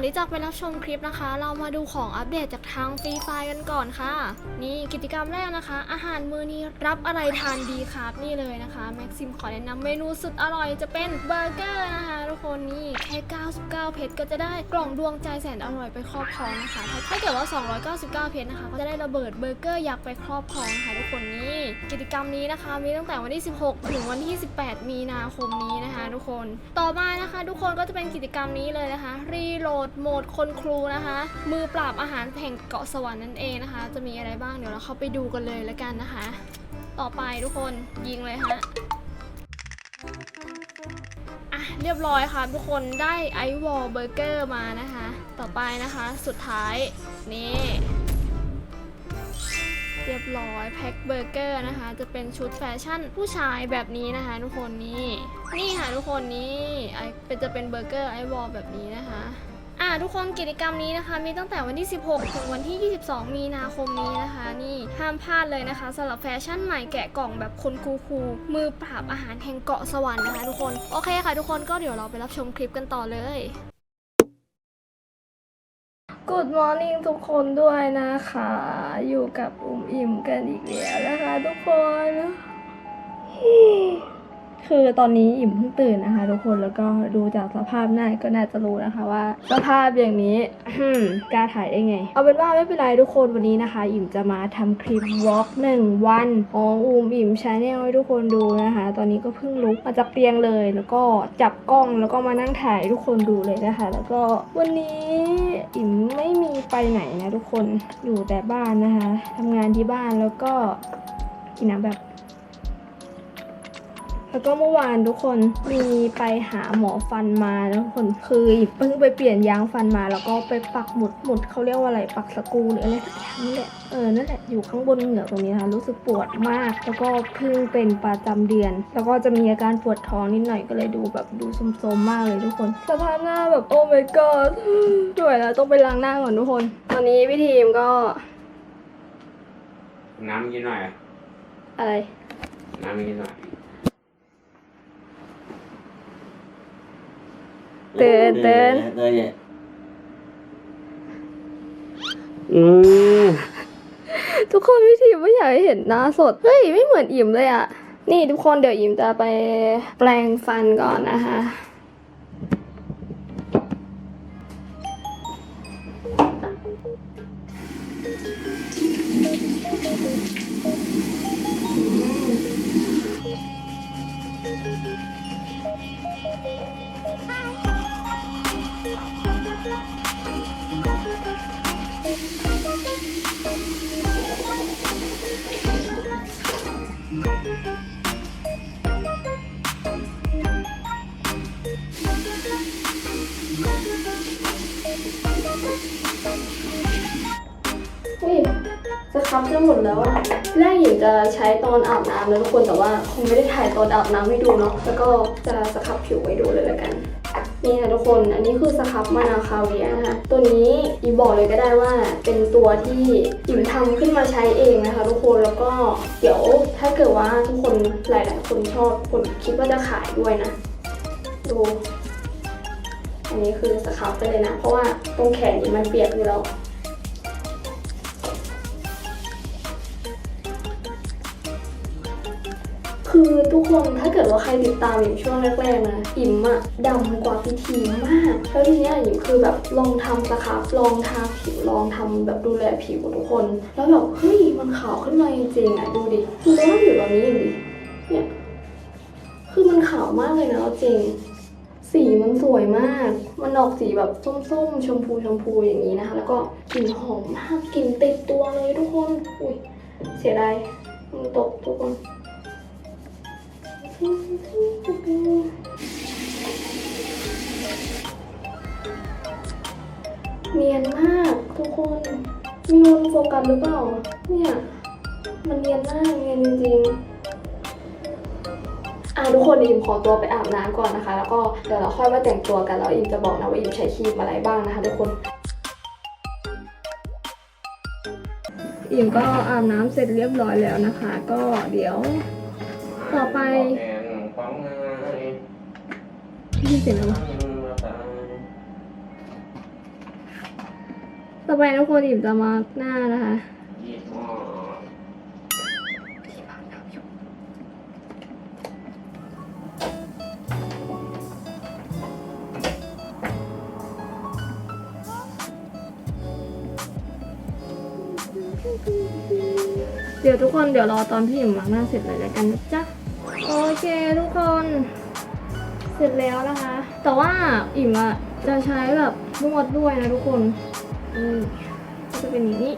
อนที่จะไปรับชมคลิปนะคะ เรามาดูของอัปเดตจากทางฟรีไฟกันก่อนค่ะ นี่กิจกรรมแรกนะคะ อาหารมื้อนี้รับอะไรทานดีครับนี่เลยนะคะแม็กซิมขอแนะนำเมนูสุดอร่อยจะเป็นเบอร์เกอร์นะคะทุกคนนี่แค่ 99 เพชรก็จะได้กล่องดวงใจแสนอร่อยไปครอบครองนะคะถ้าเกิดว่า 299 เพชรนะคะ ก็จะได้ระเบิดเบอร์เกอร์ยักษ์ไปครอบครองนะคะทุกคนนี่กิจกรรมนี้นะคะ มีตั้งแต่วันที่ 16 ถึงวันที่ 18 มีนาคมนี้นะคะ ทุกคนต่อมานะคะ ทุกคนก็จะเป็นกิจกรรมนี้เลยนะคะรีโหลดโหมดคนครูนะคะ มือปราบอาหารแห่งเกาะสวรรค์นั่นเองนะคะ จะมีอะไรบ้างเดี๋ยวเราเข้าไปดูกันเลยแล้วกันนะคะ ต่อไปทุกคนยิงเลยฮะอะเรียบร้อยค่ะทุกคนได้ไอวอลเบอร์เกอร์มานะคะ ต่อไปนะคะสุดท้ายนี่เรียบร้อยแพ็คเบอร์เกอร์นะคะ จะเป็นชุดแฟชั่นผู้ชายแบบนี้นะคะทุกคนนี่นี่ค่ะทุกคนนี่ไอเป็นจะเป็นเบอร์เกอร์ไอวอลแบบนี้นะคะ อ่าทุกคนกิจกรรมนี้นะคะ มีตั้งแต่วันที่ 16 ถึงวันที่ 22 มีนาคมนี้นะคะ นี่ห้ามพลาดเลยนะคะสำหรับแฟชั่นใหม่แกะกล่องแบบคนคูลๆมือปราบอาหารแห่งเกาะสวรรค์นะคะ ทุกคนโอเคค่ะ ทุกคนก็เดี๋ยวเราไปรับชมคลิปกันต่อเลย Good morning ทุกคนด้วยนะคะ อยู่กับอุ้มอิ่มกันอีกแล้วนะคะ ทุกคน คือตอนนี้อิ่มเพิ่งตื่นนะคะ ทุกคนแล้วก็ดูจากสภาพหน้าก็น่าจะรู้นะคะว่า สภาพอย่างนี้กล้าถ่ายได้ไง เอาเป็นว่าไม่เป็นไรทุกคนวันนี้นะคะ อิ่มจะมาทำคลิปวอล์กหนึ่งวันของอุ้มอิ่มชาแนลให้ทุกคนดูนะคะ ตอนนี้ก็เพิ่งลุกมาจากเตียงเลย แล้วก็จับกล้องแล้วก็มานั่งถ่ายทุกคนดูเลยนะคะ แล้วก็วันนี้อิ่มไม่มีไปไหนนะทุกคนอยู่แต่บ้านนะคะทำงานที่บ้านแล้วก็กินน้ำแบบ แล้วก็เมื่อวานทุกคนมีไปหาหมอฟันมานะทุกคนคือเพิ่งไปเปลี่ยนยางฟันมาแล้วก็ไปปักหมุดหมุดเขาเรียกว่าอะไรปักสกรูหรืออะไรสักอย่างนี่แหละเออนั่นแหละอยู่ข้างบนเหงือกตรงนี้นะคะรู้สึกปวดมาก แล้วก็เพิ่งเป็นประจำเดือน แล้วก็จะมีอาการปวดท้องนิดหน่อยก็เลยดูแบบดูโทรมๆมากเลยทุกคนสภาพหน้าแบบโอ้ my god ไม่ไหวแล้วต้องไปล้างหน้าก่อนทุกคน ตอนนี้พี่ทีมก็ น้ำกินหน่อย อะอะไร น้ำกินหน่อย เตือนเตือนเตือนอืมทุกคนพี่ทีมไม่อยากให้เห็นหน้าสด เฮ้ย ไม่เหมือนอิ่มเลยอะนี่ทุกคนเดี๋ยวอิ่มจะไปแปลงฟันก่อนนะคะ สครับจะหมดแล้วอะแรกหญิงจะใช้ตอนอาบน้ำนะทุกคนแต่ว่าคงไม่ได้ถ่ายตอนอาบน้ำให้ดูเนาะแล้วก็จะสครับผิวไว้ดูเลยละกันนี่นะทุกคน อันนี้คือสครับมะนาวคาเวียนะคะ ตัวนี้อีบอกเลยก็ได้ว่าเป็นตัวที่อิมทำขึ้นมาใช้เองนะคะ ทุกคน แล้วก็เดี๋ยวถ้าเกิดว่าทุกคนหลาย ๆ คนชอบผมคิดว่าจะขายด้วยนะ ดู อันนี้คือสครับไปเลยนะ เพราะว่าตรงแขนนี้มันเปียกอยู่แล้ว คือทุกคนถ้าเกิดว่าใครติดตามอยู่ช่วงแรกๆนะอิมอะดำกว่าพี่ทีมาก แล้วทีเนี้ยอิมคือแบบลองทำสครับลองทาผิวลองทำแบบดูแลผิวทุกคน แล้วแบบเฮ้ยมันขาวขึ้นมาจริงๆอะดูดิดูสภาพผิวตอนนี้ดิเนี่ยคือมันขาวมากเลยนะเอาจริงสีมันสวยมาก มันออกสีแบบส้มๆ ชมพูชมพูอย่างนี้นะคะ แล้วก็กลิ่นหอมมาก กลิ่นติดตัวเลยทุกคน อุ้ย เสียดายมันตกทุกคน เนียนมากทุกคนไม่รู้มันโฟกัสหรือเปล่า เนี่ย มันเนียนมากเนียนจริงๆอะทุกคนอิมขอตัวไปอาบน้ำก่อนนะคะ แล้วก็เดี๋ยวเราค่อยมาแต่งตัวกันแล้วอิมจะบอกนะว่าอิมใช้ครีมอะไรบ้างนะคะทุกคนอิมก็อาบน้ำเสร็จเรียบร้อยแล้วนะคะ ก็เดี๋ยว ต่อไปแอนของงานพี่เสียงอะไรวะมาตายต่อไปทุกคนอิ่มจะมาร์กหน้านะคะยี่ห้อเดี๋ยวทุกคนเดี๋ยวรอตอนพี่อิ่มมาร์กหน้าเสร็จเลยแล้วกันนะจ๊ะ โอเคทุกคน เสร็จแล้วนะคะ แต่ว่าอิ่มอะจะใช้แบบนวดด้วยนะทุกคนนี่ก็จะเป็นอย่างนี้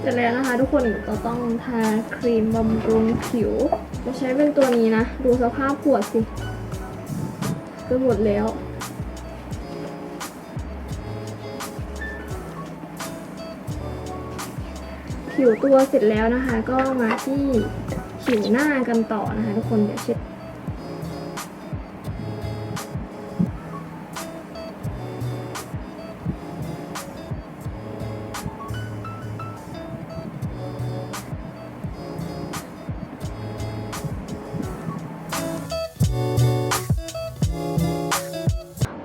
เสร็จแล้วนะคะทุกคนเราต้องทาครีมบำรุงผิว จะใช้เป็นตัวนี้นะ ดูสภาพขวดสิก็หมดแล้ว ผิวตัวเสร็จแล้วนะคะ ก็มาที่ผิวหน้ากันต่อนะคะทุกคนเดี๋ยวเช็ด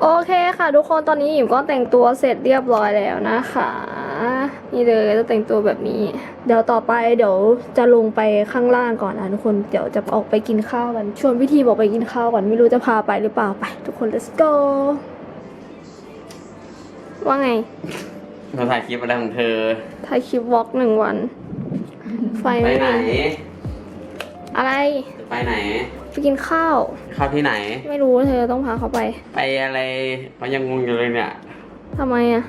โอเคค่ะทุกคนตอนนี้อิ่มก็แต่งตัวเสร็จเรียบร้อยแล้วนะคะ นี่เลยจะแต่งตัวแบบนี้ เดี๋ยวต่อไปเดี๋ยวจะลงไปข้างล่างก่อนนะทุกคนเดี๋ยวจะออกไปกินข้าวกันชวนพิธีบอกไปกินข้าวก่อนไม่รู้จะพาไปหรือเปล่าไป ทุกคน let's go ว่าไงเราถ่ายคลิปอะไรของเธอถ่ายคลิปวอล์กหนึ่งวัน ไฟไปไม่ไหน มีอะไรจะไปไหน ไปกินข้าว เข้าที่ไหน ไม่รู้เธอต้องพาเขาไปไปอะไรเขายังงงอยู่เลยเนี่ยทำไมอะ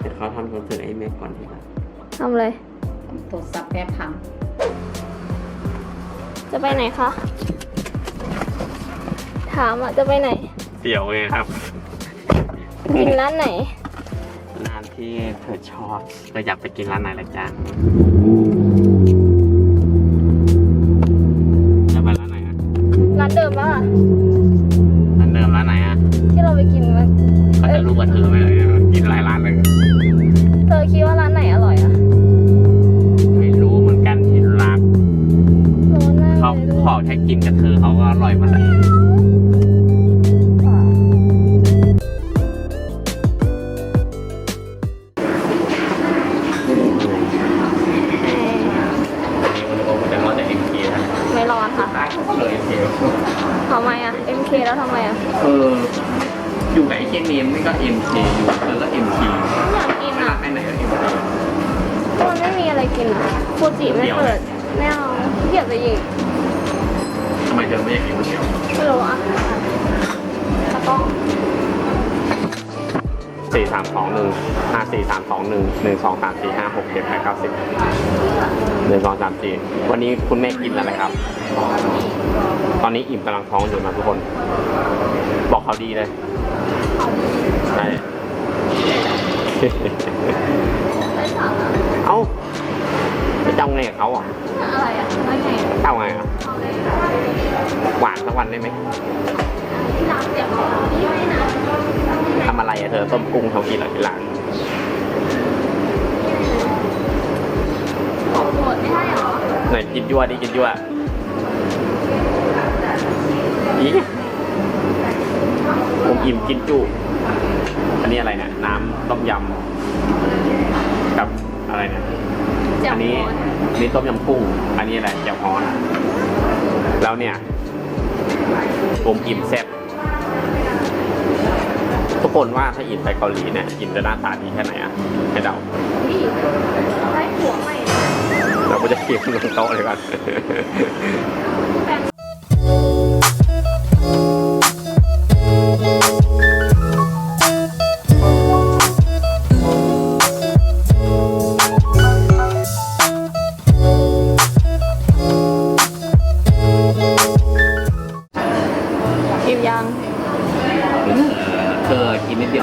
เดี๋ยวเขาทำคอนเสิร์ตให้แม่ก่อนดีกว่าทำอะไรโทรศัพท์แม่พัง จะไปไหนคะ ถามอะจะไปไหน เดี๋ยวไงครับ กินร้านไหน ร้านที่เธอชอบเธออยากไปกินร้านไหนละจ๊ะจะไปร้านไหนอะร้านเดิมปะล่ะร้านเดิมร้านไหนอะที่เราไปกินมันเขาจะรู้กับเธอไหมเลยกินหลายร้านเลย เลยเอ็มเคทำไมอะ MK แล้วทำไมอะเออ อยู่ไหนเช่นเนมนี่ก็เอ็มเคอยู่เธอก็เอ็มเคไม่อยากกินไม่รัอะกไปไหนก็เอ็มเคมันไม่มีอะไรกินอะฟูจิไม่เปิดไม่เอาเกลียดไปอีกทำไมเธอไม่อยากกินก๋วยเตี๋ยวไม่รู้อะตะกล้อง สี่สามสองหนึ่งห้าสี่สามสองหนึ่งหนึ่งสองสามสี่ห้าหกเจ็ดแปดเก้าสิบหนึ่งสองสามสี่วันนี้คุณแม่กินอะไรครับ ตอนนี้อิ่มกำลังท้องอยู่นะทุกคน บอกเขาดีเลยใช่เอ้าจะจำไงกับเขาอะอะไรอะไม่ไงเจ้าไงอะหวานสักวันได้ไหมที่ร้านเดี๋ยวขอพี่ อะไรอะเธอต้มกุ้งเขากินเหรอที่ร้านของโปรดไม่ใช่เหรอไหนกินยั่วดิกินยั่วอีผมอิ่มกินจุอันนี้อะไรเนี่ยน้ำต้มยำกับอะไรเนี่ยแจ่วอันนี้ฮ้อนอันนี้ต้มยำกุ้ง อันนี้อะไรแจ่วฮ้อนแล้วเนี่ยผมอิ่มแซ่บทุ กคนว่าถ้าอิ่มไปเกาหลีเนี่ยอิ่มจะหน้าตาดีแค่ไหนอะให้เดานี่ได้ผัวใหม่นะเราก็จะเคียงลงโต๊ะเลยก่อนแฟน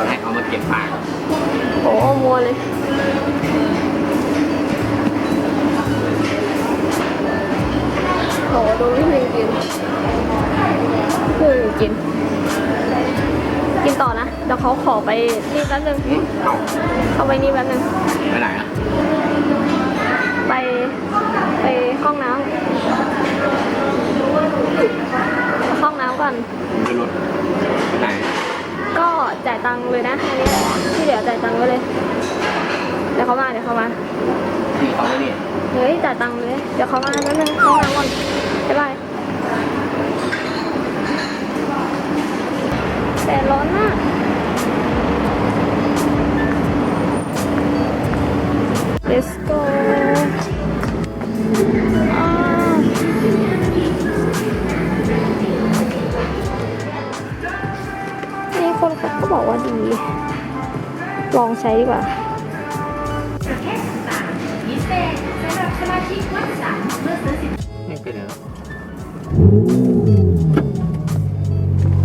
ให้เขามาเก็บปากโอ้มัวเลยโหดูพี่พิงกินคือกิน กินต่อนะ เดี๋ยวเขาขอไปนี่แป๊บนึงอืมเอาเอาไปนี่แป๊บนึงไปไหนอะไป ไปห้องน้ำ เข้าห้องน้ำก่อน ขึ้นรถไหน ก็จ่าย ตังค์เลยนะอันนี้ที่เหลือจ่ายตังค์ไว้เลย เดี๋ยวเขามาเดี๋ยวเขามาขี่เขาเลยนี่เฮ้ยจ่ายตังค์เลย เดี๋ยวเขามาแป๊บนึงเข้าห้องน้ำก่อนบ๊ายบายแต่ร้อนมาก ช้ดีกว่าไม่เป็นไร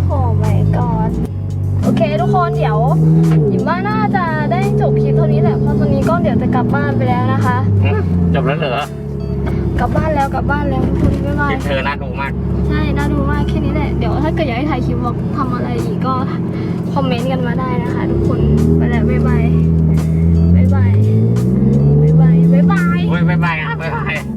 โอ้ my god โอเคทุกคนเดี๋ยวหยิมว่าน่าจะได้จบคลิปเท่านี้แหละเพราะตอนนี้ก็เดี๋ยวจะกลับบ้านไปแล้วนะคะ จบแล้วเหรอกลับบ้านแล้วกลับบ้านแล้วทุกคนบ๊ายบาคยลิปเธอน่าดูมาก ใช่น่าดูมากแค่นี้แหละเดี๋ยวถ้าเกิดอยากให้ถ่ายคลิปบอกทำอะไรอีกก็ คอมเมนต์กันมาได้นะคะ ทุกคนไปแล้วบ๊ายบายบ๊ายบายบ๊ายบายบ๊ายบาย โอ้ยบ๊ายบายอะบ๊ายบาย